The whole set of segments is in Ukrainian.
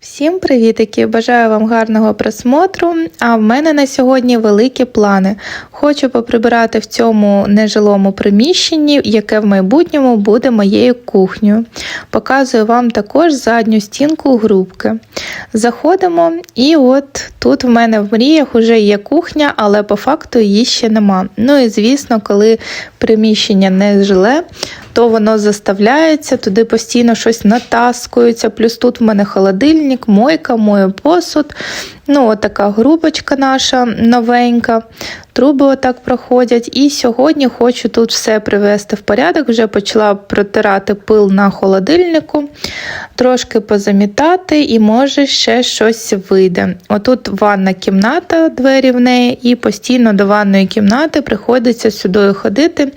Всім привітики! Бажаю вам гарного просмотру. А в мене на сьогодні великі плани. Хочу поприбирати в цьому нежилому приміщенні, яке в майбутньому буде моєю кухнею. Показую вам також задню стінку грубки. Заходимо, і от тут в мене в мріях вже є кухня, але по факту її ще нема. Ну і звісно, коли приміщення не жиле, то воно заставляється, туди постійно щось натаскується. Плюс тут в мене холодильник, мойка, мою посуд. Ну, от така грубочка наша новенька. Труби отак проходять. І сьогодні хочу тут все привести в порядок. Вже почала протирати пил на холодильнику, трошки позамітати, і може ще щось вийде. Отут ванна кімната, двері в неї, і постійно до ванної кімнати приходиться сюди ходити.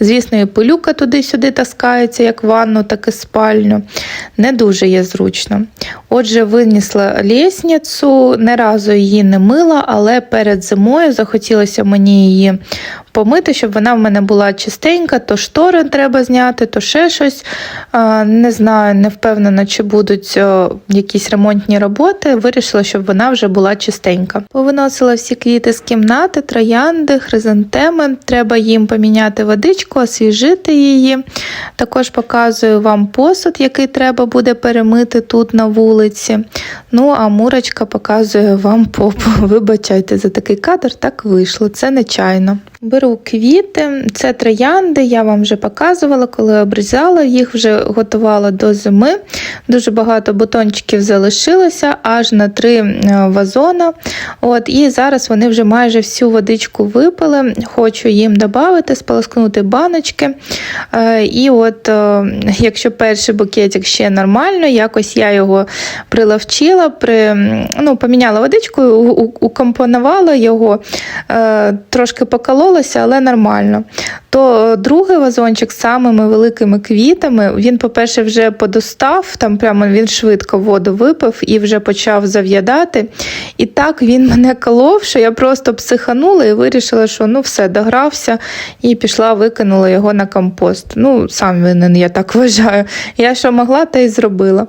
Звісно, і пилюка туди-сюди таскається, як ванну, так і спальню. Не дуже є зручно. Отже, винесла лісницю, не разу її не мила, але перед зимою захотілося мені її помити, щоб вона в мене була чистенька, то штори треба зняти, то ще щось. Не знаю, не впевнена, чи будуть якісь ремонтні роботи. Вирішила, щоб вона вже була чистенька. Повиносила всі квіти з кімнати, троянди, хризантеми. Треба їм поміняти водичку, освіжити її. Також показую вам посуд, який треба буде перемити тут на вулиці. Ну, а мурочка показує вам попу. Вибачайте за такий кадр, так вийшло. Це нечайно. Беру квіти, це троянди, я вам вже показувала, коли обрізала, їх вже готувала до зими. Дуже багато бутончиків залишилося, аж на три е, вазона. От, І зараз вони вже майже всю водичку випили. Хочу їм додати, сполоскнути баночки. Е, І от, е, якщо перший букетик ще нормально, якось я його приловчила, при, ну, поміняла водичку, укомпонувала його, трошки поколола сподобалося, але нормально. То е, другий вазончик з самими великими квітами, він, по-перше, вже подостав, там прямо він швидко воду випив і вже почав зав'ядати. І так він мене колов, що я просто психанула і вирішила, що ну все, догрався, і пішла, викинула його на компост. Ну, сам винен, я так вважаю. Я що могла, та й зробила.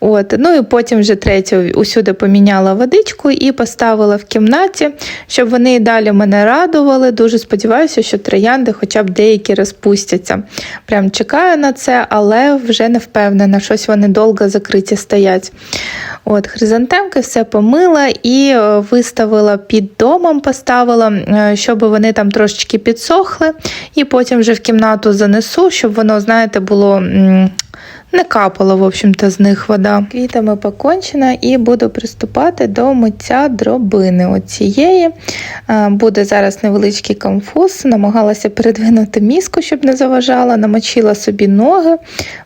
От. Ну і потім вже третю усюди поміняла водичку і поставила в кімнаті, щоб вони і далі мене радували. Дуже сподіваюся, що троянди хоча б деякі розпустяться. Прям чекаю на це, але вже не впевнена, щось вони довго закриті стоять. От, Хризантемки все помила і е, виставила під домом, поставила, е, щоб вони там трошечки підсохли, і потім вже в кімнату занесу, щоб воно, знаєте, було не капала, в общем-то, з них вода. Квітами покончена і буду приступати до миття дробини. Оцієї буде зараз невеличкий конфуз. Намагалася передвинути міску, щоб не заважала, намочила собі ноги,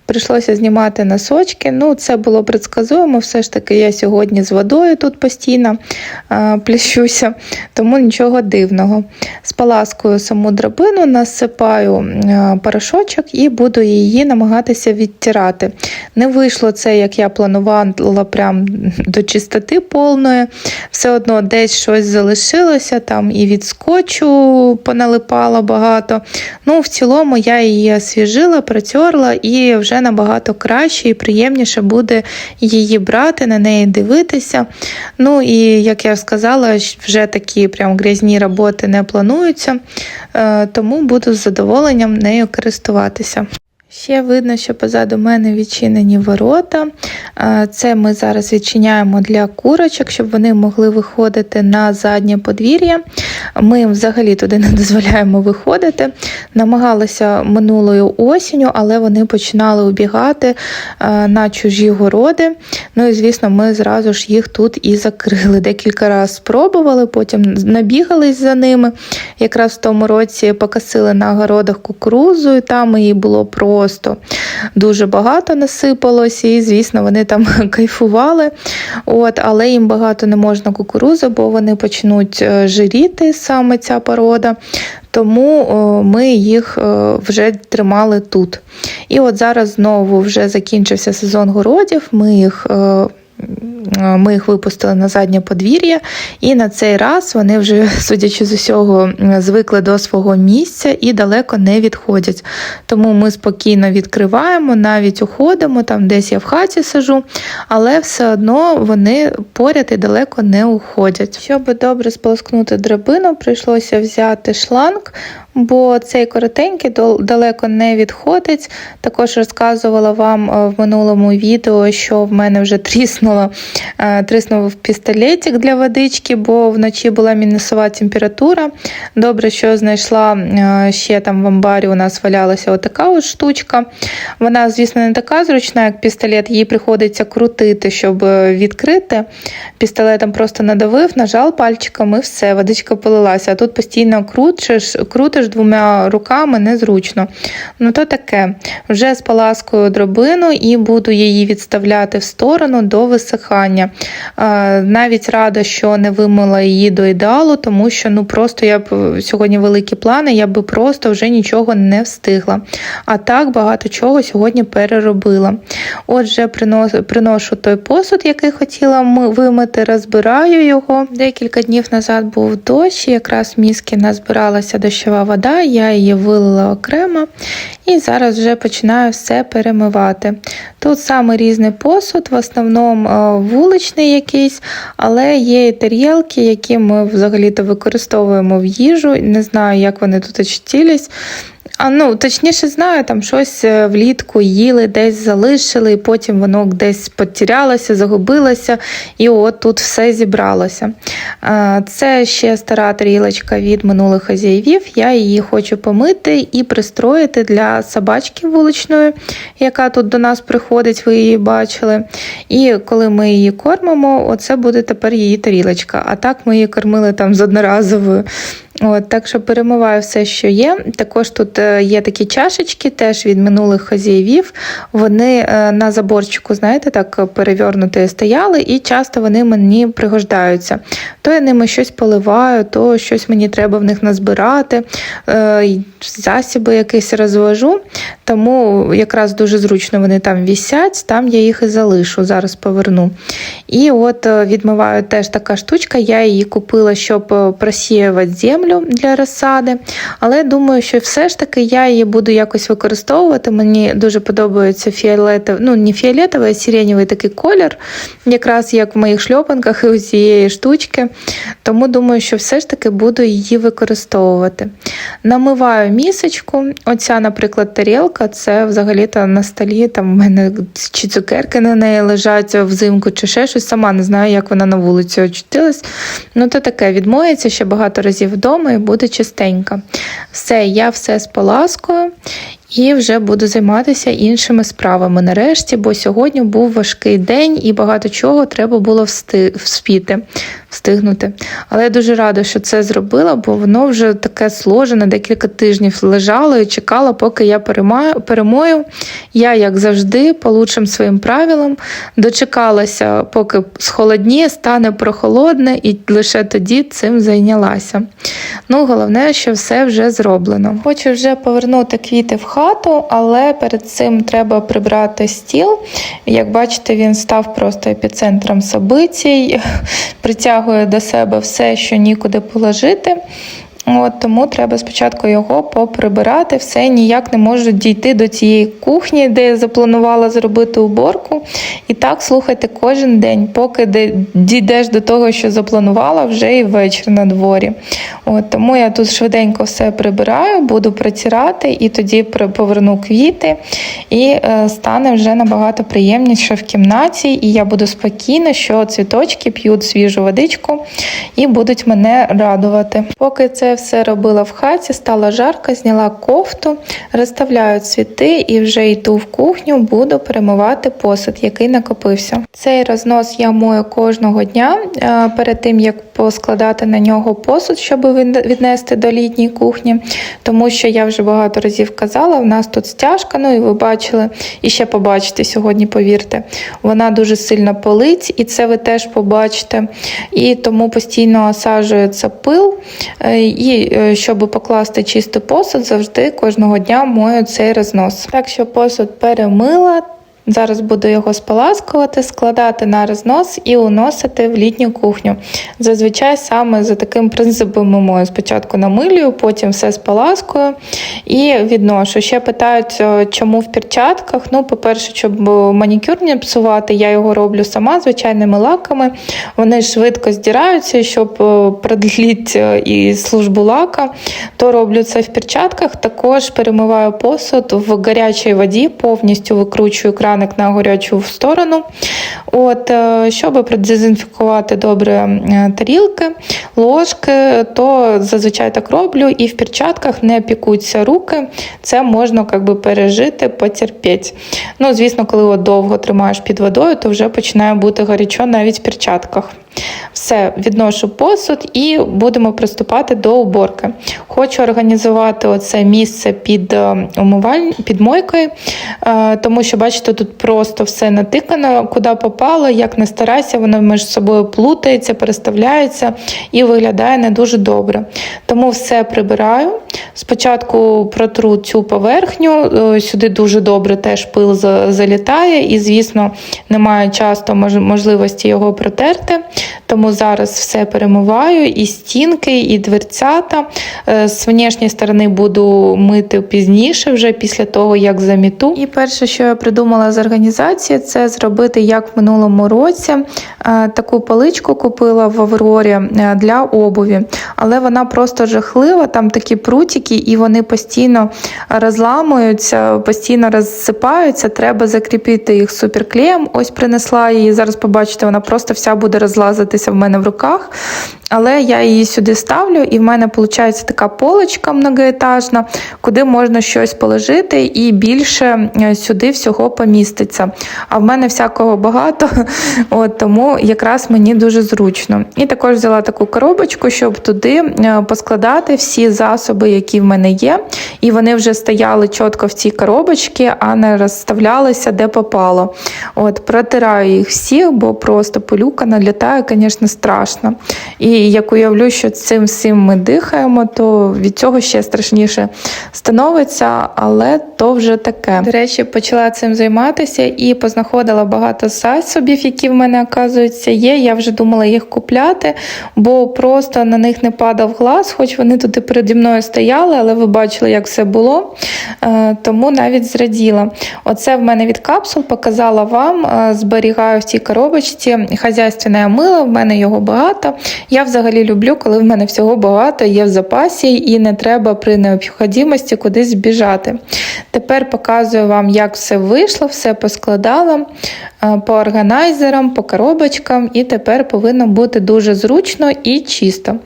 прийшлося знімати носочки. Ну, Це було предсказуємо. Все ж таки, я сьогодні з водою тут постійно плющуся, тому нічого дивного. Споласкую саму драбину, насипаю порошочок і буду її намагатися відтирати прибрати. Не вийшло це, як я планувала, прям до чистоти повної. Все одно десь щось залишилося, там і від скотчу поналипало багато. Ну, В цілому я її освіжила, протерла і вже набагато краще і приємніше буде її брати, на неї дивитися. Ну і як я сказала, вже такі прям грязні роботи не плануються, е, тому буду з задоволенням нею користуватися. Ще видно, що позаду мене відчинені ворота. Це ми зараз відчиняємо для курочок, щоб вони могли виходити на заднє подвір'я. Ми взагалі туди не дозволяємо виходити. Намагалися минулою осінню, але вони починали убігати на чужі городи. Ну і звісно, ми зразу ж їх тут і закрили. Декілька разів спробували, потім набігались за ними. Якраз в тому році покосили на городах кукурузу, і там її було просто дуже багато насипалось, і, звісно, вони там кайфували. От, Але їм багато не можна кукурузи, бо вони почнуть е, жиріти саме ця порода. Тому ми їх е, вже тримали тут. І от зараз знову вже закінчився сезон городів, ми їх е, е, ми їх випустили на заднє подвір'я, і на цей раз вони вже, судячи з усього, звикли до свого місця і далеко не відходять. Тому ми спокійно відкриваємо, навіть уходимо, там десь я в хаті сижу, але все одно вони поряд і далеко не уходять. Щоб добре сполоскнути драбину, прийшлося взяти шланг, бо цей коротенький далеко не відходить. Також розказувала вам е, в минулому відео, що в мене вже тріснуло, е, тріснув пістолетик для водички, бо вночі була мінусова температура. Добре, що знайшла е, ще там в амбарі у нас валялася отака от штучка. Вона, звісно, не така зручна, як пістолет, її приходиться крутити, щоб відкрити. Пістолетом просто надавив, нажав пальчиком і все, водичка полилася. А тут постійно крутиш, крутиш двома руками незручно. Ну то таке. Вже споласкую дробину і буду її відставляти в сторону до висихання. Е, Навіть рада, що не вимила її до ідеалу, тому що ну просто я б сьогодні великі плани, я би просто вже нічого не встигла. А так багато чого сьогодні переробила. Отже, приношу, той посуд, який хотіла вимити, розбираю його. Декілька днів назад був дощ, якраз мізки назбиралася дощова вода, я її вилила окремо і зараз вже починаю все перемивати. Тут саме різний посуд, в основному е, вуличний якийсь, але є і тарілки, які ми взагалі-то використовуємо в їжу. Не знаю, як вони тут очутились. А ну, точніше знаю, там щось е, влітку їли, десь залишили, і потім воно десь потерялося, загубилося, і от тут все зібралося. Це ще стара тарілочка від минулих хазяївів. Я її хочу помити і пристроїти для собачки вуличної, яка тут до нас приходить, ви її бачили. І коли ми її кормимо, оце буде тепер її тарілочка. А так ми її кормили там з одноразовою. От, так що перемиваю все, що є. Також тут е, є такі чашечки, теж від минулих хазяївів. Вони е, на заборчику, знаєте, так перевернуті стояли, і часто вони мені пригождаються. То я ними щось поливаю, то щось мені треба в них назбирати, е, засіби якісь розвожу. Тому якраз дуже зручно вони там вісять, там я їх і залишу, зараз поверну. І от е, відмиваю теж така штучка, я її купила, щоб е, просіювати землю для розсади. Але думаю, що все ж таки я її буду якось використовувати. Мені дуже подобається фіолетовий, ну не фіолетовий, а сиренєвий такий колір, якраз як в моїх шльопанках і у цієї штучки. Тому думаю, що все ж таки буду її використовувати. Намиваю місочку. Оця, наприклад, тарілка, це взагалі-то на столі. Там в мене чи цукерки на неї лежать взимку, чи ще щось. Сама не знаю, як вона на вулиці очутилась. Ну, то таке відмоється ще багато разів вдома і буде чистенька. Все, я все споласкую. І вже буду займатися іншими справами нарешті, бо сьогодні був важкий день і багато чого треба було вспіти, встигнути. Але я дуже рада, що це зробила, бо воно вже таке сложене, декілька тижнів лежало і чекало, поки я перемою. Я, як завжди, по лучшим своїм правилам, дочекалася, поки схолодніє, стане прохолодне, і лише тоді цим зайнялася. Ну, головне, що все вже зроблено. Хочу вже повернути квіти в хату, але перед цим треба прибрати стіл. Як бачите, він став просто епіцентром событій, притягує до себе все, що нікуди положити. От, тому треба спочатку його поприбирати. Все ніяк не можу дійти до цієї кухні, де я запланувала зробити уборку. І так слухайте кожен день, поки дійдеш до того, що запланувала, вже і вечір на дворі. От, тому я тут швиденько все прибираю, буду протирати і тоді поверну квіти, і е, стане вже набагато приємніше в кімнаті. І я буду спокійна, що цвіточки п'ють свіжу водичку і будуть мене радувати. Поки це все робила в хаті, стало жарко, зняла кофту, розставляю цвіти і вже йду в кухню, буду перемивати посуд, який накопився. Цей рознос я мою кожного дня е, перед тим як поскладати на нього посуд, щоб віднести до літньої кухні, тому що я вже багато разів казала, в нас тут стяжка, ну і ви бачили, і ще побачите сьогодні, повірте, вона дуже сильно палить, і це ви теж побачите. І тому постійно осаджується пил. І е, щоб покласти чистий посуд, завжди кожного дня мою цей рознос. Так що посуд перемила. Зараз буду його споласкувати, складати на рознос і уносити в літню кухню. Зазвичай саме за таким принципом мою. Спочатку намилюю, потім все споласкую і відношу. Ще питають, е, чому в перчатках. Ну, по-перше, щоб манікюр не псувати, я його роблю сама звичайними лаками. Вони швидко здираються, щоб е, продлити і службу лака, то роблю це в перчатках. Також перемиваю посуд в гарячій воді, повністю викручую краник на горячу сторону. От, е, щоб продезінфікувати добре е, тарілки, ложки, то зазвичай так роблю. І в перчатках не пікуться руки. Це можна как би, пережити, потерпіти. Ну, звісно, коли от довго тримаєш під водою, то вже починає бути гарячо навіть в перчатках. Все, відношу посуд і будемо приступати до уборки. Хочу організувати оце місце під е, умиваль... під мойкою, е, тому що, бачите, тут просто все натикано, куди попало, як не старайся, воно між собою плутається, переставляється і виглядає не дуже добре. Тому все прибираю. Спочатку протру цю поверхню, е, сюди дуже добре теж пил залітає, і, звісно, немає часто можливості його протерти. Тому зараз все перемиваю, і стінки, і дверцята. Е, З внешньої сторони буду мити пізніше, вже після того, як заміту. І перше, що я придумала з організації, це зробити як в минулому році. Е, Таку паличку купила в Аврорі е, для обуві, але вона просто жахлива, там такі прутики, і вони постійно розламуються, постійно розсипаються. Треба закріпити їх суперклеєм. Ось принесла її. Зараз побачите, вона просто вся буде розлазитися в мене в руках. Але я її сюди ставлю, і в мене виходить така полочка многоетажна, куди можна щось положити, і більше е, сюди всього поміститься. А в мене всякого багато, от, тому якраз мені дуже зручно. І також взяла таку коробочку, щоб туди е, поскладати всі засоби, які в мене є. І вони вже стояли чітко в цій коробочці, а не розставлялися де попало. От, протираю їх всіх, бо просто пилюка налітає, звісно, страшно. І як уявлю, що цим всім ми дихаємо, то від цього ще страшніше становиться, але то вже таке. До речі, почала цим займатися і познаходила багато засобів, які в мене оказуються є. Я вже думала їх купляти, бо просто на них не падав глаз, хоч вони тут і переді мною стояли, але ви бачили, як все було. Е, Тому навіть зраділа. Оце в мене від капсул показала вам. е, Зберігаю в цій коробочці хазяйственне мило, в мене його багато. Я взагалі люблю, коли в мене всього багато є в запасі і не треба при необхідності кудись біжати. Тепер показую вам, як все вийшло, все поскладала е, по органайзерам, по коробочкам, і тепер повинно бути дуже зручно і чисто.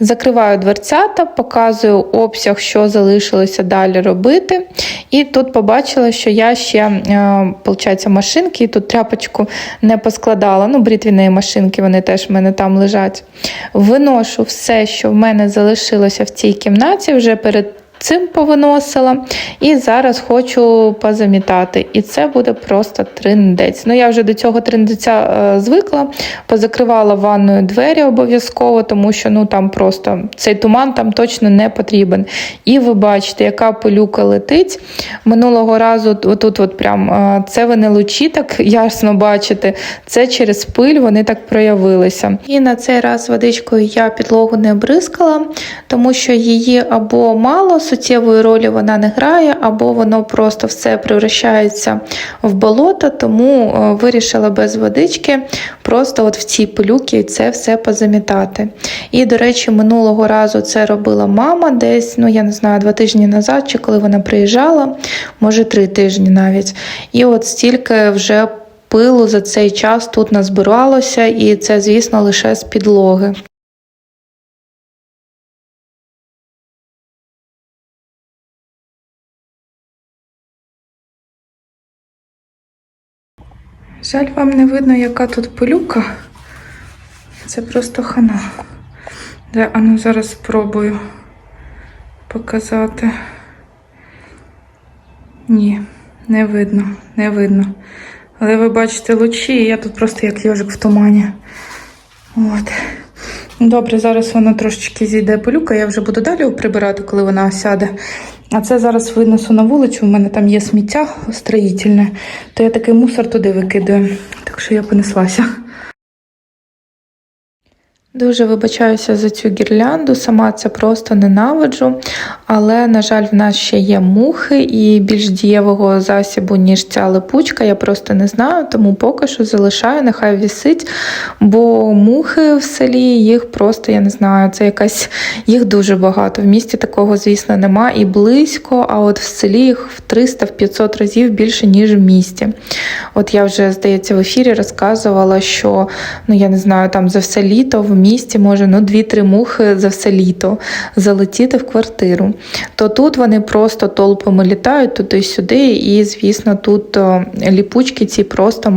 Закриваю дверцята, показую обсяг, що залишилося далі робити. І тут побачила, що я ще, е, виходить, машинки, і тут тряпочку не поскладала. Ну, бритвяні машинки, вони теж в мене там лежать. Виношу все, що в мене залишилося в цій кімнаті вже перед. Цим повиносила і зараз хочу позамітати. І це буде просто триндець. Ну я вже до цього триндеця е, звикла, позакривала ванною двері обов'язково, тому що ну там просто цей туман там точно не потрібен. І ви бачите, яка пилюка летить. Минулого разу, отут, от прям е, це ви не лучі, так ясно бачите. Це через пиль вони так проявилися. І на цей раз водичкою я підлогу не бризкала, тому що її або мало суттєвої ролі вона не грає, або воно просто все превращається в болото, тому е, вирішила без водички просто от в цій пилюки це все позамітати. І, до речі, минулого разу це робила мама десь, ну я не знаю, два тижні назад, чи коли вона приїжджала, може три тижні навіть. І от стільки вже пилу за цей час тут назбиралося, і це, звісно, лише з підлоги. Жаль, вам не видно, яка тут пилюка. Це просто хана. Де, а ну зараз спробую показати. Ні, не видно, не видно. Але ви бачите лучі, і я тут просто як йожик в тумані. От. Добре, зараз воно трошечки зійде пилюка, я вже буду далі прибирати, коли вона сяде. А це зараз винесу на вулицю. У мене там є сміття строїтельне, то я такий мусор туди викидаю. Так що я понеслася. Дуже вибачаюся за цю гірлянду, сама це просто ненавиджу. Але, на жаль, в нас ще є мухи і більш дієвого засібу, ніж ця липучка. Я просто не знаю, тому поки що залишаю, нехай вісить. Бо мухи в селі їх просто, я не знаю, це якась їх дуже багато. В місті такого, звісно, нема і близько, а от в селі їх в 300-500 разів більше, ніж в місті. От я вже, здається, в ефірі розказувала, що ну я не знаю, там за все літо в місті може ну дві-три мухи за все літо залетіти в квартиру. То тут вони просто толпами літають туди-сюди, і, звісно, тут ліпучки ці просто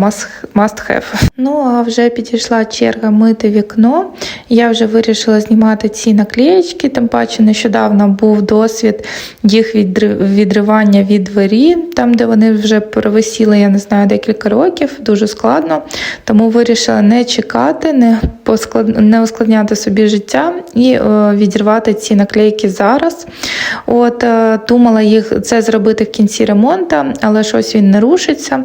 must have. Ну а вже підійшла черга мити вікно. Я вже вирішила знімати ці наклеєчки, тим паче нещодавно був досвід їх відривання від двері, там, де вони вже провисіли, я не знаю, декілька років, дуже складно. Тому вирішила не чекати, не посклад... не ускладняти собі життя і е, відірвати ці наклейки зараз. От е, думала їх це зробити в кінці ремонту, але щось він не рушиться,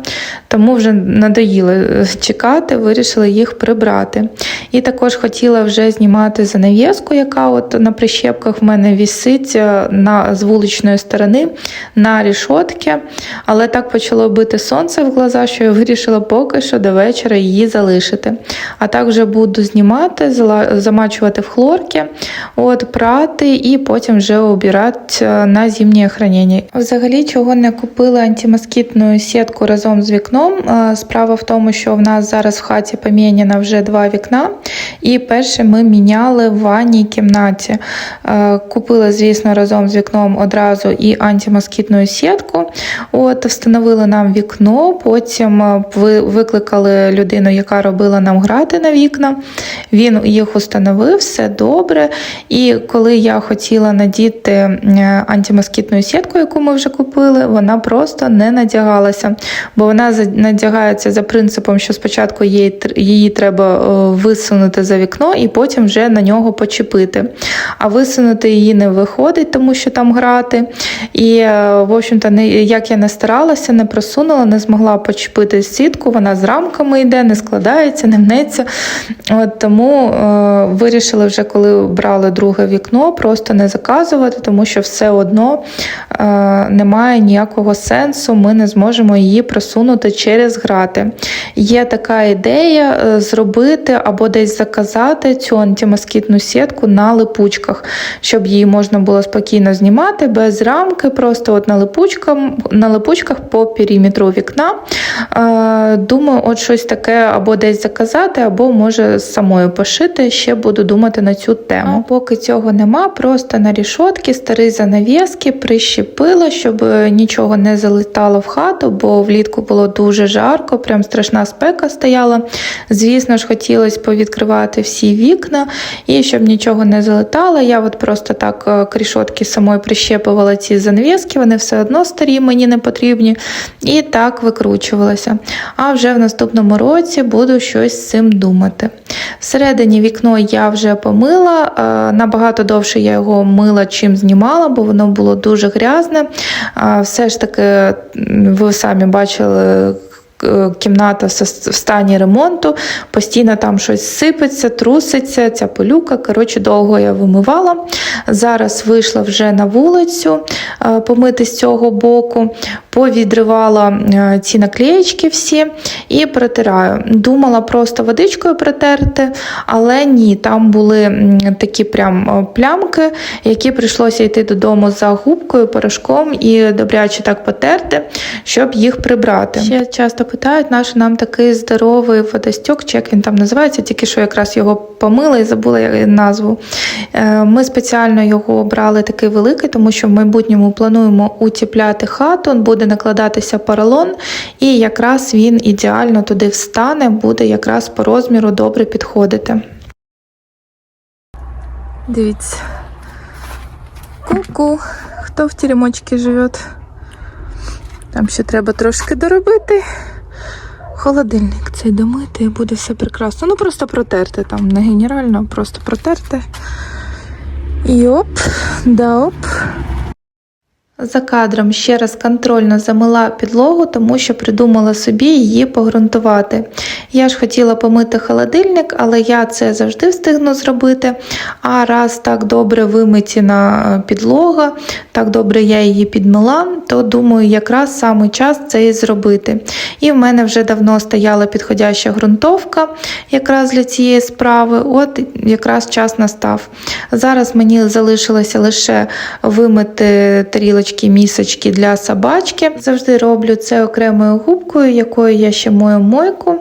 тому вже надоїло е, чекати, вирішила їх прибрати. І також хотіла вже знімати занавіску, яка от на прищепках в мене вісить на, з вуличної сторони на рішотки. Але так почало бити сонце в глаза, що я вирішила поки що до вечора її залишити. А так вже буду знімати, замачувати в хлорки, от, прати і потім вже обирати е, на зимнє хранення. Взагалі, чого не купила антимоскітну сітку разом з вікном. е, Справа в тому, що в нас зараз в хаті поміняно вже два вікна, і перше ми міняли в ванній кімнаті. Е, Купила, звісно, разом з вікном одразу і антимоскітну сітку. От, встановили нам вікно, потім викликали людину, яка робила нам грати на вікна. Він їх установив, все добре. І коли я хотіла надіти антимоскітну сітку, яку ми вже купили, вона просто не надягалася, бо вона надягається за принципом, що спочатку її, її треба е, висунути за вікно і потім вже на нього почепити. А висунути її не виходить, тому що там грати. І, е, в общем-то, як я не старалася, не просунула, не змогла почепити сітку, вона з рамками йде, не складається, не мнеться. От тому вирішили вже, коли брали друге вікно, просто не заказувати, тому що все одно е, немає ніякого сенсу, ми не зможемо її просунути через грати. Є така ідея е, зробити або десь заказати цю антимоскітну сітку на липучках, щоб її можна було спокійно знімати без рамки, просто от на, липучках, на липучках по периметру вікна. Е, Думаю, от щось таке або десь заказати, або може самою пошити. Ще буду думати на цю тему. А поки цього нема, просто на рішотки, старі занавіски прищепила, щоб е, нічого не залітало в хату, бо влітку було дуже жарко, прям страшна спека стояла. Звісно ж, хотілося повідкривати всі вікна і щоб нічого не залетало. Я от просто так е, крішотки самої прищепувала ці занавіски, вони все одно старі, мені не потрібні. І так викручувалася. А вже в наступному році буду щось з цим думати. Всередині вікно я вже помила, е, набагато довше я його мила, чим знімала, бо воно було дуже грязне. Все ж таки, ви самі бачили. Е, Кімната в стані ремонту, постійно там щось сипеться, труситься, ця пилюка. Коротше, довго я вимивала. Зараз вийшла вже на вулицю е, помити з цього боку, повідривала е, ці наклеєчки всі і протираю. Думала просто водичкою протерти, але ні, там були такі прям плямки, які прийшлося йти додому за губкою, порошком і добряче так потерти, щоб їх прибрати. Ще часто питають, наш нам такий здоровий водостік, чи як він там називається, тільки що якраз його помила і забула назву. Е, Ми спеціально його обрали такий великий, тому що в майбутньому плануємо утіпляти хату, буде накладатися поролон, і якраз він ідеально туди встане, буде якраз по розміру добре підходити. Дивіться. Ку-ку, хто в теремочці живе? Там ще треба трошки доробити. Холодильник цей домити і буде все прекрасно. Ну просто протерти там, не генерально, просто протерти. І оп, да оп. За кадром ще раз контрольно замила підлогу, тому що придумала собі її погрунтувати. Я ж хотіла помити холодильник, але я це завжди встигну зробити. А раз так добре вимитіна підлога, так добре я її підмила, то думаю, якраз саме час це і зробити. І в мене вже давно стояла підходяща ґрунтовка якраз для цієї справи. От якраз час настав. Зараз мені залишилося лише вимити тарілочки, місочки для собачки. Завжди роблю це окремою губкою, якою я ще мою мойку.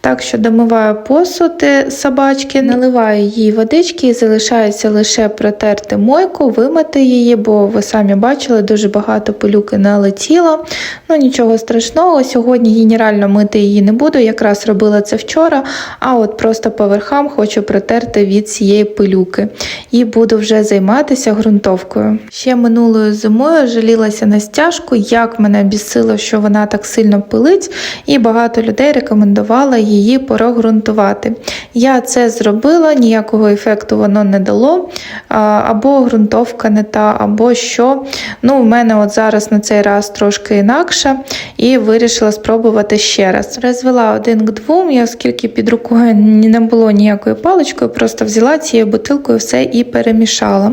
Так що домиваю посуд собачки, наливаю їй водички і залишається лише протерти мойку, вимити її, бо ви самі бачили, дуже багато пилюки налетіло. Ну нічого страшного, сьогодні генерально мити її не буду, якраз робила це вчора, а от просто по верхам хочу протерти від цієї пилюки. І буду вже займатися ґрунтовкою. Ще минулою зимою жалілася на стяжку, як мене бісило, що вона так сильно пилить, і багато людей рекомендувала її прогрунтувати. Я це зробила, ніякого ефекту воно не дало. Або ґрунтовка не та, або що. Ну, У мене от зараз на цей раз трошки інакше, і вирішила спробувати ще раз. Розвела один к двом, я оскільки під рукою не було ніякої паличкою, просто взяла цією бутилкою все і перемішала.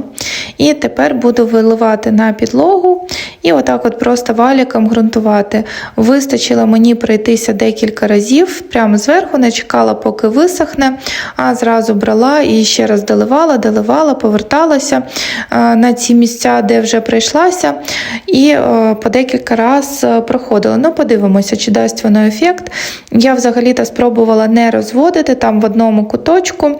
І тепер буду виливати на підлогу і отак от просто валіком ґрунтувати. Вистачило мені пройтися декілька разів, прямо зверху, не чекала, поки висохне, а зразу брала і ще раз доливала, доливала, поверталася на ці місця, де вже прийшлася, і по декілька разів проходила. Ну, подивимося, чи дасть воно ефект. Я взагалі-то спробувала не розводити там в одному куточку,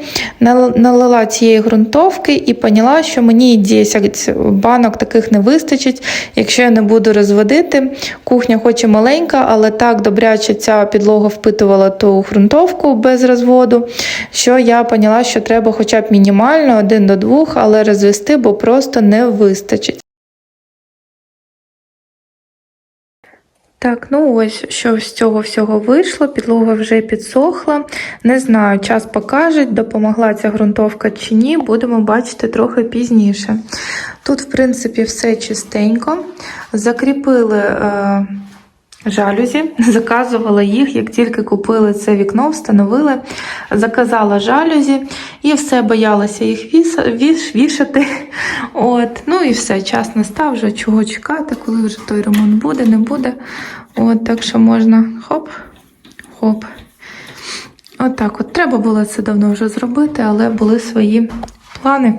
налила цієї ґрунтовки і поняла, що мені 10 банок таких не вистачить, якщо я не буду розводити. Кухня хоч і маленька, але так добряче ця підлога впитувала ту ґрунтовку без розводу, що я поняла, що треба хоча б мінімально один до двох, але розвести, бо просто не вистачить. Так, ну ось що з цього всього вийшло, підлога вже підсохла. Не знаю, час покаже, допомогла ця ґрунтовка чи ні, будемо бачити трохи пізніше. Тут, в принципі, все чистенько. Закріпили е, жалюзі, заказувала їх, як тільки купили це вікно, встановили, заказала жалюзі і все, боялася їх віш, вішати. От, Ну і все, час настав, вже чого чекати, коли вже той ремонт буде, не буде. От, Так що можна хоп, хоп. Отак от, от. Треба було це давно вже зробити, але були свої плани.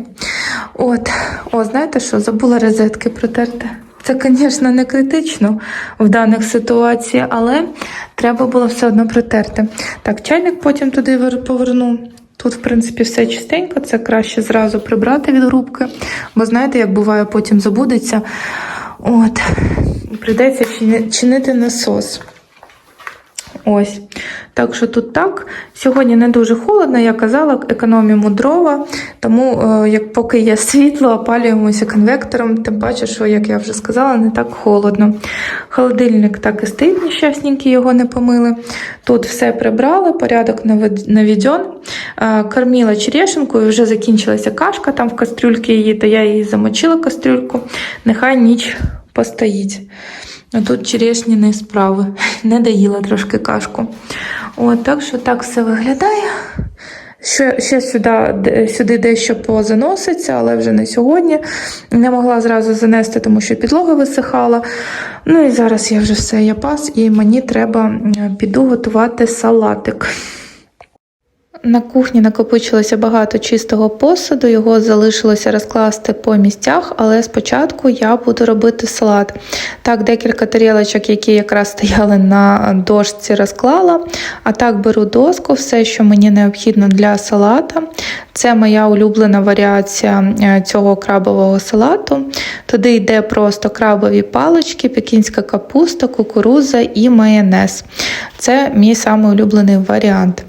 От, о, знаєте що, забула розетки протерти. Це, звісно, не критично в даних ситуаціях, але треба було все одно протерти. Так, чайник потім туди поверну. Тут, в принципі, все чистенько, це краще зразу прибрати від грубки, бо знаєте, як буває, потім забудеться. От, прийдеться чинити насос. Ось. Так що тут так. Сьогодні не дуже холодно, я казала, економімо дрова, тому е, як поки є світло, опалюємося конвектором, тим паче, що, як я вже сказала, не так холодно. Холодильник так і стоїть, нещасненький, його не помили. Тут все прибрали, порядок наведен. Е, кормила черешенкою, вже закінчилася кашка там в кастрюльці її, то я її замочила кастрюльку. Нехай ніч постоїть. А тут черешніні справи. Не доїла трошки кашку. От, Так що так все виглядає. Ще ще сюди сюди дещо позаноситься, але вже не сьогодні. Не могла зразу занести, тому що підлога висихала. Ну і зараз я вже все я пас, і мені треба піду готувати салатик. На кухні накопичилося багато чистого посуду, його залишилося розкласти по місцях, але спочатку я буду робити салат. Так, декілька тарілочок, які якраз стояли на дошці, розклала. А так беру доску, все, що мені необхідно для салата. Це моя улюблена варіація е, цього крабового салату. Туди йде просто крабові палички, пекінська капуста, кукуруза і майонез. Це мій самий улюблений варіант.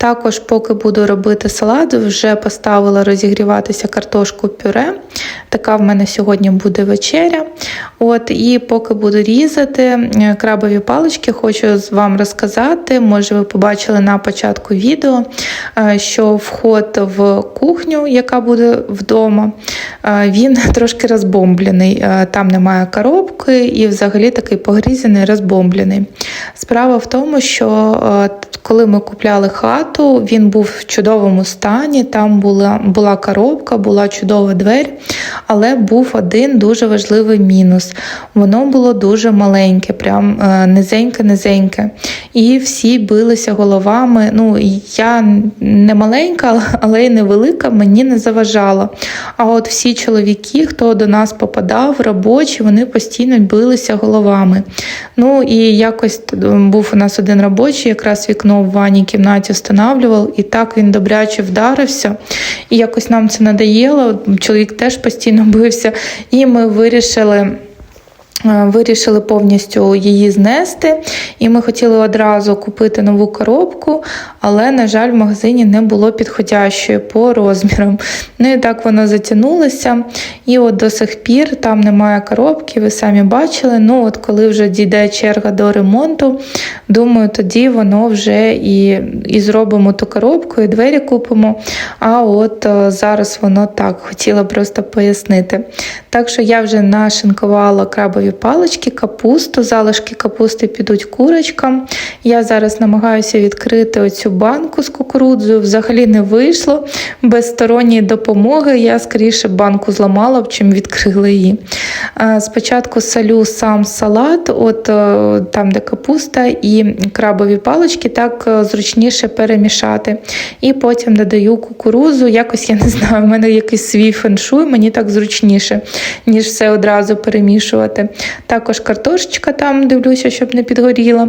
Також, поки буду робити салат, вже поставила розігріватися картошку пюре. Така в мене сьогодні буде вечеря. От, І поки буду різати е, крабові палички, хочу вам розказати, може, ви побачили на початку відео, е, що вход в кухню, яка буде вдома, е, він трошки розбомблений. Там немає коробки і взагалі такий погрізаний, розбомблений. Справа в тому, що коли ми купляли хату, він був в чудовому стані. Там була, була коробка, була чудова двері, але був один дуже важливий мінус. Воно було дуже маленьке, прям низеньке-низеньке. І всі билися головами. Ну, я не маленька, але й не велика, мені не заважало. А от всі чоловіки, хто до нас попадав, робочі, вони постійно билися головами. Ну і якось був у нас один робочий, якраз вікно в ванній кімнаті встановлював, і так він добряче вдарився. І якось нам це надоело. Чоловік теж постійно бився, і ми вирішили. Е, Вирішили повністю її знести, і ми хотіли одразу купити нову коробку, але, на жаль, в магазині не було підходящої по розмірам. Ну і так воно затягнулося. І от до сих пір там немає коробки, ви самі бачили. Ну, от коли вже дійде черга до ремонту, думаю, тоді воно вже і, і зробимо ту коробку, і двері купимо. А от е, зараз воно так, хотіла просто пояснити. Так що я вже нашинкувала крабові палички, капусту, залишки капусти підуть курочкам. Я зараз намагаюся відкрити оцю банку з кукурудзою. Взагалі не вийшло. Без сторонньої допомоги я скоріше банку зламала чим відкрила її. Спочатку солю сам салат, от е, там, де капуста і крабові палички, так е, зручніше перемішати. І потім додаю кукурудзу. Якось я не знаю, в мене якийсь свій феншуй, мені так зручніше, ніж все одразу перемішувати. Також картошечка там дивлюся, щоб не підгоріла.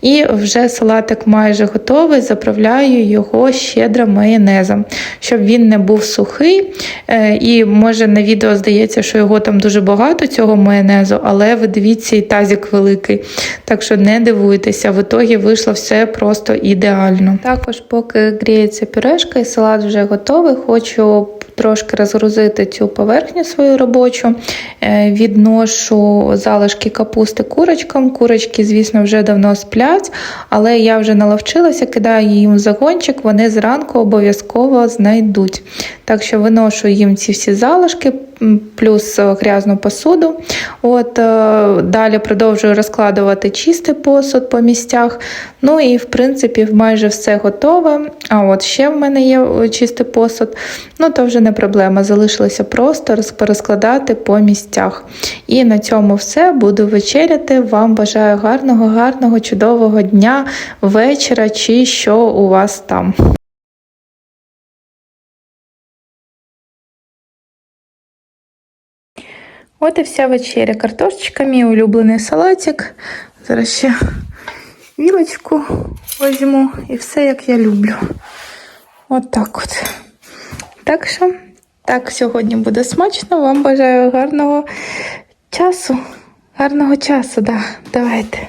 І вже салатик майже готовий. Заправляю його щедро майонезом, щоб він не був сухий. Е, І може на відео здається, що його там дуже багато, цього майонезу, але ви дивіться, і тазик великий. Так що не дивуйтеся, в ітогі вийшло все просто ідеально. Також, поки гріється пюрешка і салат вже готовий, хочу трошки розгрузити цю поверхню свою робочу. Е, Відношу залишки капусти курочкам. Курочки, звісно, вже давно сплять, але я вже наловчилася, кидаю їм в загончик, вони зранку обов'язково знайдуть. Так що виношу їм ці всі залишки, плюс е, грязну посуду. От, е, далі продовжую розкладувати чистий посуд по місцях. Ну і в принципі майже все готове. А от ще в мене є чистий посуд. Ну то вже не проблема. Залишилося просто розкладати по місцях. І на цьому все. Буду вечеряти. Вам бажаю гарного, гарного, чудового дня, вечора чи що у вас там. От і вся вечеря. Картошечка, мій улюблений салатик. Зараз ще вілочку візьму і все як я люблю. От так от. Так що, так сьогодні буде смачно. Вам бажаю гарного часу. Гарного часу, да. Давайте.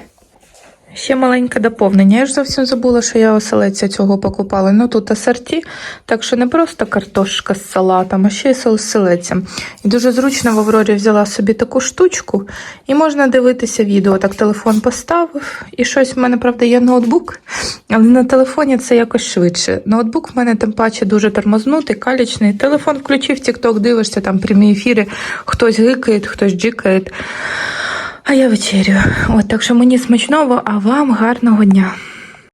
Ще маленьке доповнення. Я ж зовсім забула, що я оселедця цього покупала. Ну тут асорті, так що не просто картошка з салатом, а ще й з оселедцем. І дуже зручно в Аврорі взяла собі таку штучку, і можна дивитися відео. Так телефон поставив, і щось в мене, правда, є ноутбук, але на телефоні це якось швидше. Ноутбук в мене тим паче дуже тормознутий, калічний. Телефон включив, тік-ток дивишся, там прямі ефіри, хтось гикає, хтось джикає. А я вечерю. От так що мені смачного, а вам гарного дня.